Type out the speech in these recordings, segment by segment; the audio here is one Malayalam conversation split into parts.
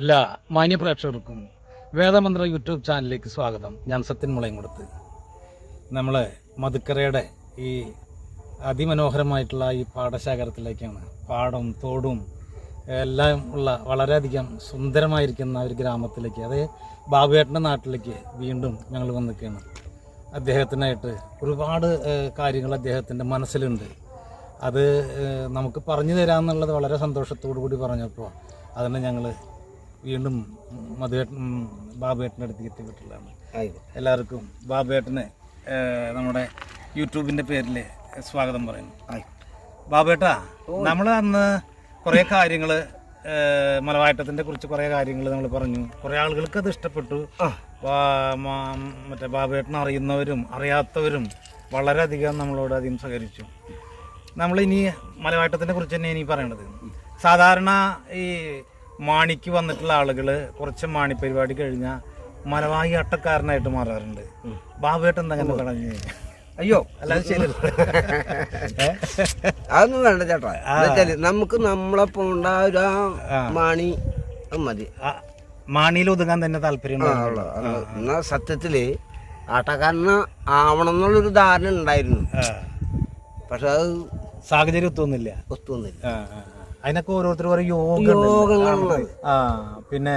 എല്ലാ മാന്യ പ്രേക്ഷകർക്കും വേദമന്ത്ര യൂട്യൂബ് ചാനലിലേക്ക് സ്വാഗതം. ഞാൻ സത്യൻ മുളയും കൊടുത്ത് നമ്മൾ മധുക്കരയുടെ ഈ അതിമനോഹരമായിട്ടുള്ള ഈ പാടശേഖരത്തിലേക്കാണ് പാടം തോടും എല്ലാം ഉള്ള വളരെയധികം സുന്ദരമായിരിക്കുന്ന ഒരു ഗ്രാമത്തിലേക്ക് അതേ ബാബുവേട്ടന്റെ നാട്ടിലേക്ക് വീണ്ടും ഞങ്ങൾ വന്നിരിക്കുകയാണ്. അദ്ദേഹത്തിനായിട്ട് ഒരുപാട് കാര്യങ്ങൾ അദ്ദേഹത്തിന്റെ മനസ്സിലുണ്ട്. അത് നമുക്ക് പറഞ്ഞു തരാമെന്നുള്ളത് വളരെ സന്തോഷത്തോടു കൂടി പറഞ്ഞപ്പോൾ അതിനെ ഞങ്ങൾ വീണ്ടും മധുവേട്ടൻ ബാബുവേട്ടന്റെ അടുത്തേക്ക് എത്തിപ്പെട്ടുള്ളതാണ് എല്ലാവർക്കും ബാബുവേട്ടന് നമ്മുടെ യൂട്യൂബിന്റെ പേരിൽ സ്വാഗതം പറയുന്നു. ബാബുവേട്ടാ നമ്മൾ അന്ന് കുറേ കാര്യങ്ങൾ മലവായട്ടത്തിന്റെ കുറിച്ച് കുറേ കാര്യങ്ങൾ നമ്മൾ പറഞ്ഞു. കുറേ ആളുകൾക്ക് അത് ഇഷ്ടപ്പെട്ടു. മറ്റേ ബാബുവേട്ടൻ അറിയുന്നവരും അറിയാത്തവരും വളരെയധികം നമ്മളോട് അധികം സഹകരിച്ചു. നമ്മളിനി മലവാട്ടത്തിനെ കുറിച്ച് തന്നെ ഇനി പറയേണ്ടത് സാധാരണ ഈ മാണിക്ക് വന്നിട്ടുള്ള ആളുകൾ കുറച്ച് മാണി പരിപാടി കഴിഞ്ഞാൽ മലവാഹി അട്ടക്കാരനായിട്ട് മാറാറുണ്ട്. ബാബുവേട്ടൻ എന്തെങ്കിലും പറഞ്ഞു അയ്യോ അല്ലാതെ ശരി? അതൊന്നും വേണ്ട ചേട്ടാ. എന്നുവെച്ചാൽ നമുക്ക് നമ്മളെ പോണ്ട ഒരു മാണി മതി. മാണിയിൽ ഒതുങ്ങാൻ തന്നെ താല്പര്യം എന്നാ സത്യത്തിൽ ആട്ടക്കാരന് ആവണം എന്നുള്ളൊരു ധാരണ ഉണ്ടായിരുന്നു പക്ഷെ അത് സാഹചര്യം ഒത്തുവന്നില്ല. ഒത്തുവന്നില്ല. അതിനൊക്കെ ഓരോരുത്തർ പറയും യോഗ ആ പിന്നെ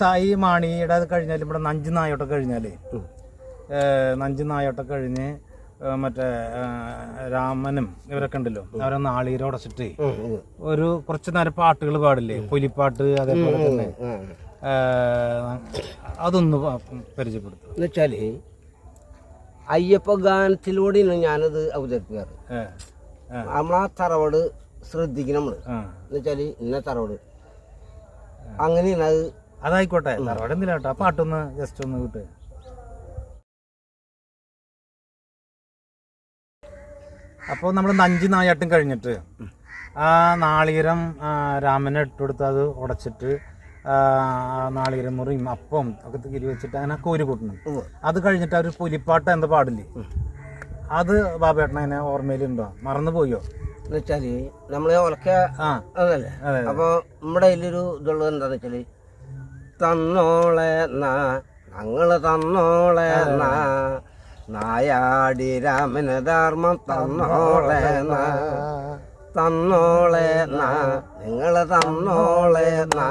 സായി മാണിയുടെ അത് കഴിഞ്ഞാൽ ഇവിടെ നഞ്ച് നായോട്ടൊക്കെ കഴിഞ്ഞാലേ നഞ്ചു നഞ്ച് നായോട്ടം കഴിഞ്ഞ് മറ്റേ രാമനും ഇവരൊക്കെ ഉണ്ടല്ലോ അവരെ നാളീര ഉടച്ചിട്ട് ഒരു കുറച്ച് നേരം പാട്ടുകൾ പാടില്ലേ പുലിപ്പാട്ട് അതേപോലെ തന്നെ. അതൊന്ന് പരിചയപ്പെടുത്തും. എന്നുവെച്ചാൽ അയ്യപ്പ ഗാനത്തിലൂടെയാണ് ഞാനത് അവതരിപ്പിക്കാറ്. നമ്മളാ തറവാട് ശ്രദ്ധിക്കണം നമ്മൾ. എന്നുവെച്ചാൽ ഇന്ന തറവാട്. അങ്ങനെയാണ് അത് അതായിക്കോട്ടെ. തറവാട് എന്തിനാ കേട്ടോ? ആ പാട്ടൊന്ന് ജസ്റ്റ് ഒന്ന് വിട്ട്. അപ്പോൾ നമ്മൾ നഞ്ചി നായാട്ടും കഴിഞ്ഞിട്ട് ആ നാളീരം രാമനെ ഇട്ടുകൊടുത്ത് അത് ഉടച്ചിട്ട് നാളീരം മുറിയും അപ്പം ഒക്കെ തിരി വെച്ചിട്ട് അങ്ങനെ കോരി കൂട്ടണം. അത് കഴിഞ്ഞിട്ട് ഒരു പുലിപ്പാട്ട് എന്താ പാടില്ലേ? അത് ബാബേട്ടനെ അങ്ങനെ ഓർമ്മയിലുണ്ടോ? മറന്നു പോയോ എന്നുവെച്ചാൽ നമ്മളെ ഒലക്ക ആ. അതല്ലേ? അതെ അപ്പൊ നമ്മുടെ ഇതിലൊരു ഇതുള്ളത് എന്താന്ന് വെച്ചാൽ തന്നോളെ നാ ഞങ്ങൾ തന്നോളെ നാ നായാടി രാമന ധർമ്മം തന്നോളെ നാ തന്നോളെ നാ നിങ്ങൾ തന്നോളെ നാ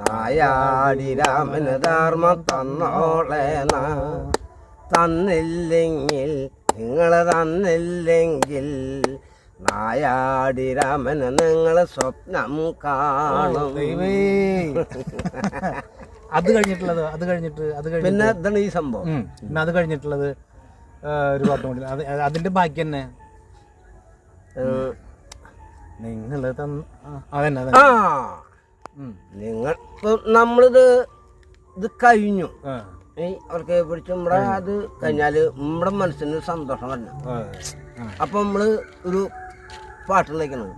നായാടി രാമന ധർമ്മം തന്നോളെ നാ. തന്നില്ലെങ്കിൽ നിങ്ങൾ തന്നില്ലെങ്കിൽ നായാടി രാമൻ നിങ്ങളെ സ്വപ്നം കാണും. അത് കഴിഞ്ഞിട്ടുള്ളത് അത് കഴിഞ്ഞിട്ട് അത് കഴിഞ്ഞിട്ട്. പിന്നെ ഇതാണ് ഈ സംഭവം. പിന്നെ അത് കഴിഞ്ഞിട്ടുള്ളത് ഒരു പാട്ടും അതിന്റെ ബാക്കി തന്നെ. നിങ്ങൾ അതന്നെ അതന്നെ. നിങ്ങൾ നമ്മളിത് ഇത് കഴിഞ്ഞു. ഈ അവർക്ക് പിടിച്ച് നമ്മുടെ അത് കഴിഞ്ഞാൽ നമ്മുടെ മനസ്സിന് സന്തോഷം വരണം. അപ്പൊ നമ്മൾ ഒരു പാട്ടിലേക്കാണ്.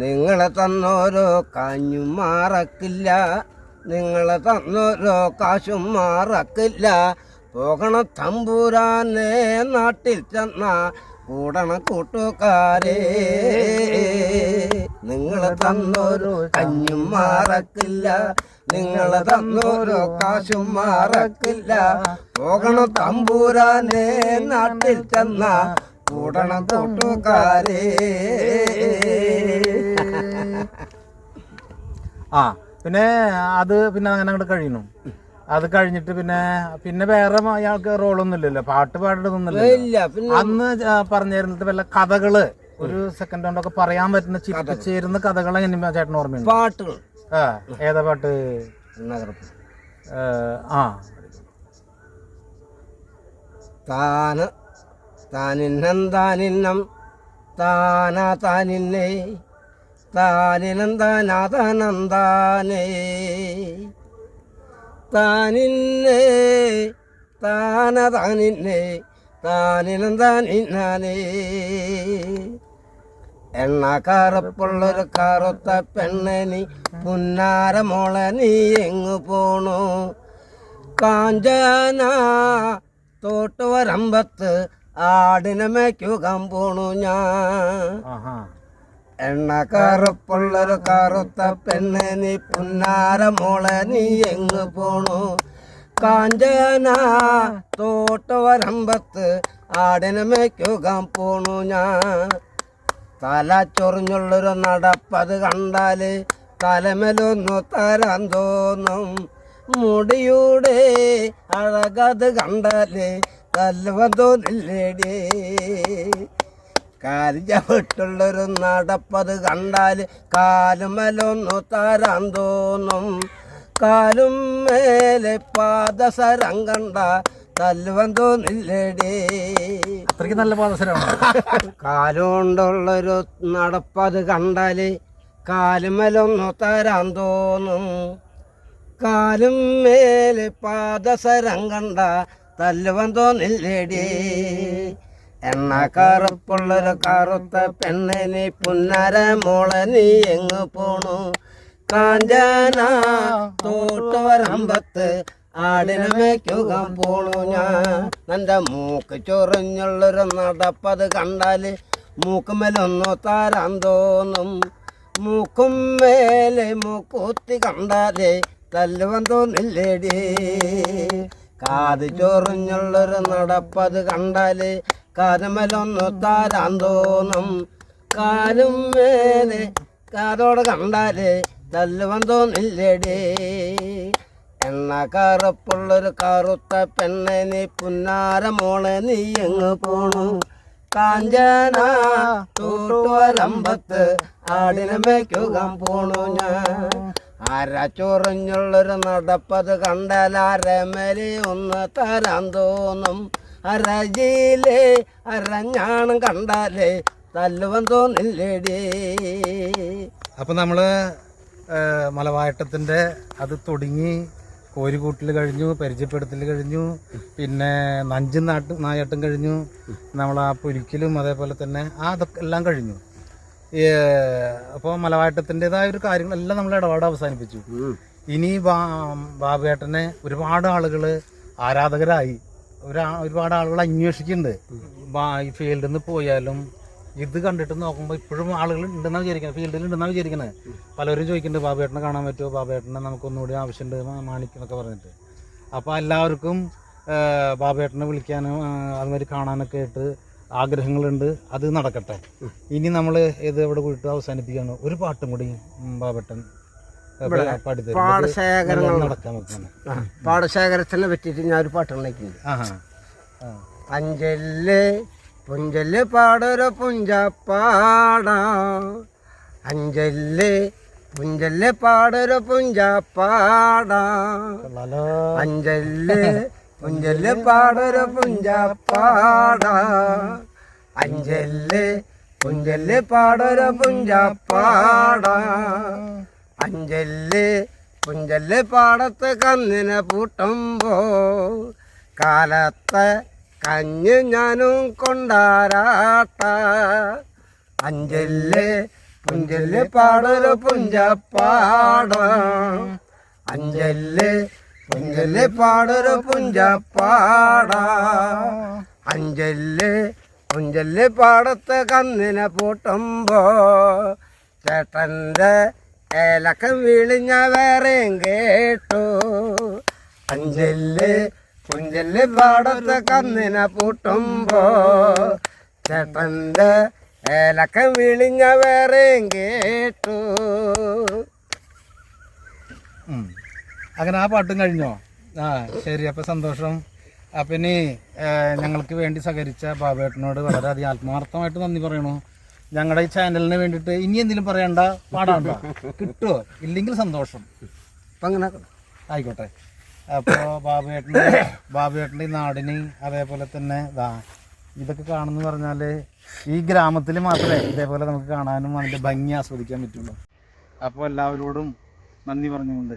നിങ്ങളെ തന്നോരോ കാഞ്ഞും മാറക്കില്ല. നിങ്ങളെ തന്നോരോ കാശും മാറക്കില്ല. പോകണ തമ്പൂരാനേ നാട്ടിൽ ചെന്ന കൂടണ കൂട്ടുകാരെ. നിങ്ങളെ തന്നോരോ കഞ്ഞും മാറക്കില്ല. നിങ്ങളെ തന്നോരോ കാശും മാറക്കില്ല. പോകണ തമ്പൂരാനെ നാട്ടിൽ ചെന്ന കൂടണ കൂട്ടുകാരേ ആ പിന്നെ അത് പിന്നെ അങ്ങനെ അങ്ങോട്ട് കഴിയണം അത് കഴിഞ്ഞിട്ട് പിന്നെ പിന്നെ വേറെ അയാൾക്ക് റോളൊന്നും ഇല്ലല്ലോ പാട്ട് പാടുന്നില്ല അന്ന് പറഞ്ഞിരുന്നിട്ട് പറഞ്ഞിരുന്നത് വല്ല കഥകൾ ഒരു സെക്കൻഡ് കൊണ്ടൊക്കെ പറയാൻ പറ്റുന്ന ചിരിപ്പിച്ചേരുന്ന കഥകൾ എങ്ങനെ ചേട്ടൻ ഓർമ്മയുണ്ട്. പാട്ടുകൾ. ആ ഏതാ പാട്ട്? ആ. താന താനിന്നം താനിന്നം താനാ താനിന്നേ. താനിനം താനാ താനം താനേ താനിന്നേ താന താനിന്നേ താനിനം താനിന്നാനേ എണ്ണ കറുപ്പുള്ളൊരു കറുത്ത പെണ്ണനി പുന്നാര മോളെ നീ എങ്ങു പോണു? കാഞ്ചന തോട്ടുവരമ്പത്ത് ആടിനെ മേയ്ക്കുകാൻ പോണു ഞാൻ. എണ്ണ കറുപ്പുള്ളൊരു കറുത്ത പെണ്ണ് നീ പുന്നാര മോളെ നീ എങ്ങ് പോണു? കാഞ്ചന തോട്ടവരമ്പത്ത് ആടിനെ മേയ്ക്കുകാൻ പോണു ഞാൻ. തല ചൊറിഞ്ഞുള്ളൊരു നടപ്പത് കണ്ടാൽ തലമേലൊന്നു തരാൻ തോന്നും. മുടിയുടെ അഴകത് കണ്ടാൽ തല്ലുവൻ തോന്നില്ലേടേ കാലിജവിട്ടുള്ളൊരു നടപ്പത് കണ്ടാൽ കാലുമലൊന്നു താരാൻ തോന്നും. കാലും മേലെ പാദസരം കണ്ട തല്ലുവൻ തോന്നില്ലേടേ അത്രയ്ക്ക് നല്ല പാദസരമാണ്? കാലുകൊണ്ടുള്ളൊരു നടപ്പത് കണ്ടാൽ കാലുമലൊന്നു താരാൻ തോന്നും. കാലും മേലെ പാദസരം കണ്ട തല്ലുവൻ തോന്നില്ലേടി. എണ്ണ കറുപ്പുള്ളൊരു കറുത്ത പെണ്ണിന് പുന്നര മോളെ നീ എങ്ങ് പോണു? കാഞ്ചന തോട്ടുവരമ്പത്ത് ആടിനമയ്ക്കുക പോണു ഞാൻ. നിന്റെ മൂക്ക് ചൊറിഞ്ഞുള്ളൊരു നടപ്പത് കണ്ടാൽ മൂക്കുമേലൊന്നു താരാൻ തോന്നും. മൂക്കും മേലെ മൂക്കൂത്തി കണ്ടാലേ തല്ലുവൻ തോന്നില്ലേടി. കാത് ചൊറിഞ്ഞുള്ളൊരു നടപ്പത് കണ്ടാൽ കാലുമേലൊന്നു താരാൻ തോന്നും. കാലും മേലെ കാതോടെ കണ്ടാൽ തല്ലുവൻ തോന്നില്ലേടി. എണ്ണ കറുപ്പുള്ളൊരു കറുത്ത പെണ്ണെ നീ പുന്നാര മോളെ നീ എങ്ങ് പോണു? കാഞ്ചന തൂട്ടുവരമ്പത്ത് ആടിനെ മേക്കുകാൻ പോണു ഞാൻ. അര ചൊറിഞ്ഞുള്ളൊരു നടപ്പത് കണ്ടാൽ ഒന്ന് തരാൻ തോന്നും. അരജിയിലേ അരഞ്ഞാണം കണ്ടാലേ തല്ലുവൻ തോന്നില്ലേടി. അപ്പൊ നമ്മൾ ആ, അത് തുടങ്ങി കോരിക്കൂട്ടിൽ കഴിഞ്ഞു പരിചയപ്പെടുത്തൽ കഴിഞ്ഞു പിന്നെ നഞ്ചും നാട്ടും നായാട്ടം കഴിഞ്ഞു. നമ്മൾ ആ പൊരിക്കലും അതേപോലെ തന്നെ ആ അതൊക്കെ എല്ലാം കഴിഞ്ഞു. അപ്പോൾ മലവാട്ടത്തിന്റെതായ ഒരു കാര്യങ്ങളെല്ലാം നമ്മൾ ഇടപാട് അവസാനിപ്പിച്ചു. ഇനി ബാബുവേട്ടനെ ഒരുപാട് ആളുകൾ ആരാധകരായി. ഒരു ഒരുപാട് ആളുകൾ അന്വേഷിക്കുന്നുണ്ട്. ഈ ഫീൽഡിൽ നിന്ന് പോയാലും ഇത് കണ്ടിട്ട് നോക്കുമ്പോൾ ഇപ്പോഴും ആളുകൾ ഉണ്ടെന്നാണ് വിചാരിക്കുന്നത്. ഫീൽഡിൽ ഉണ്ടെന്നാണ് വിചാരിക്കുന്നത്. പലരും ചോദിക്കുന്നുണ്ട് ബാബേട്ടനെ കാണാൻ പറ്റുമോ? ബാബേട്ടനെ നമുക്കൊന്നുകൂടി ആവശ്യമുണ്ട് മാണിക്കുന്നൊക്കെ പറഞ്ഞിട്ട്. അപ്പോൾ എല്ലാവർക്കും ബാബേട്ടനെ വിളിക്കാനും അതുമാതിരി കാണാനൊക്കെ ആയിട്ട് ആഗ്രഹങ്ങളുണ്ട് അത് നടക്കട്ടെ. ഇനി നമ്മൾ ഇത് എവിടെ കൂട്ടി അവസാനിപ്പിക്കുകയാണ് ഒരു പാട്ടും കൂടി ബാബട്ടൻ ആ, പാടശേഖരത്തിനെ പറ്റിയിട്ട് ഞാൻ ഒരു പാട്ടുണ്ടാക്കിയിട്ടുണ്ട് ആഹാ. ആ. അഞ്ചൽ പുഞ്ചൽ പാടൊരു പുഞ്ചപ്പാട. അഞ്ചൽ പുഞ്ചൽ പാടൊരു പുഞ്ചപ്പാട. അഞ്ചൽ പുഞ്ചൽ പാടൊരു പുഞ്ചപ്പാട. അഞ്ചൽ പുഞ്ചൽ പാടൊരു പുഞ്ചപ്പാട. അഞ്ചൽ പുഞ്ചൽ പാടത്ത് കന്നിനെ പൂട്ടുമ്പോ കാലത്തെ കഞ്ഞ് ഞാനും കൊണ്ടാരാട്ട. അഞ്ചൽ പുഞ്ചൽ പാടൊരു പുഞ്ചപ്പാട. അഞ്ചൽ പുഞ്ചൽ പാടൊരു പുഞ്ചപ്പാട. അഞ്ചൽ പുഞ്ചൽ പാടത്ത് കന്നിനെ പൂട്ടുമ്പോ ചേട്ടന്റെ ഏലക്കം വീളിഞ്ഞ വേറെയും കേട്ടു. അഞ്ചൽ പുഞ്ചൽ പാടത്ത് കന്നിനെ പൂട്ടുമ്പോ ചേട്ടന്റെ ഏലക്കം വീളിഞ്ഞ വേറെയും കേട്ടു. അങ്ങനെ ആ പാട്ടും കഴിഞ്ഞോ? ആ ശരി അപ്പൊ സന്തോഷം. അപ്പൊ ഇനി ഞങ്ങൾക്ക് വേണ്ടി സഹകരിച്ച ബാബേട്ടനോട് വളരെയധികം ആത്മാർത്ഥമായിട്ട് നന്ദി പറയണു. ഞങ്ങളുടെ ഈ ചാനലിന് വേണ്ടിയിട്ട് ഇനി എന്തെങ്കിലും പറയണ്ട? പാടാണ്ട? കിട്ടുമോ ഇല്ലെങ്കിൽ സന്തോഷം. അപ്പൊ അങ്ങനെ ആയിക്കോട്ടെ. അപ്പോൾ ബാബുവേട്ടന്റെ ബാബുവേട്ടന്റെ ഈ നാടിന് അതേപോലെ തന്നെ ഇതാ ഇതൊക്കെ കാണുന്നു പറഞ്ഞാൽ ഈ ഗ്രാമത്തിൽ മാത്രമേ ഇതേപോലെ നമുക്ക് കാണാനും അതിന്റെ ഭംഗി ആസ്വദിക്കാൻ പറ്റുള്ളൂ. അപ്പോൾ എല്ലാവരോടും നന്ദി പറഞ്ഞുകൊണ്ട്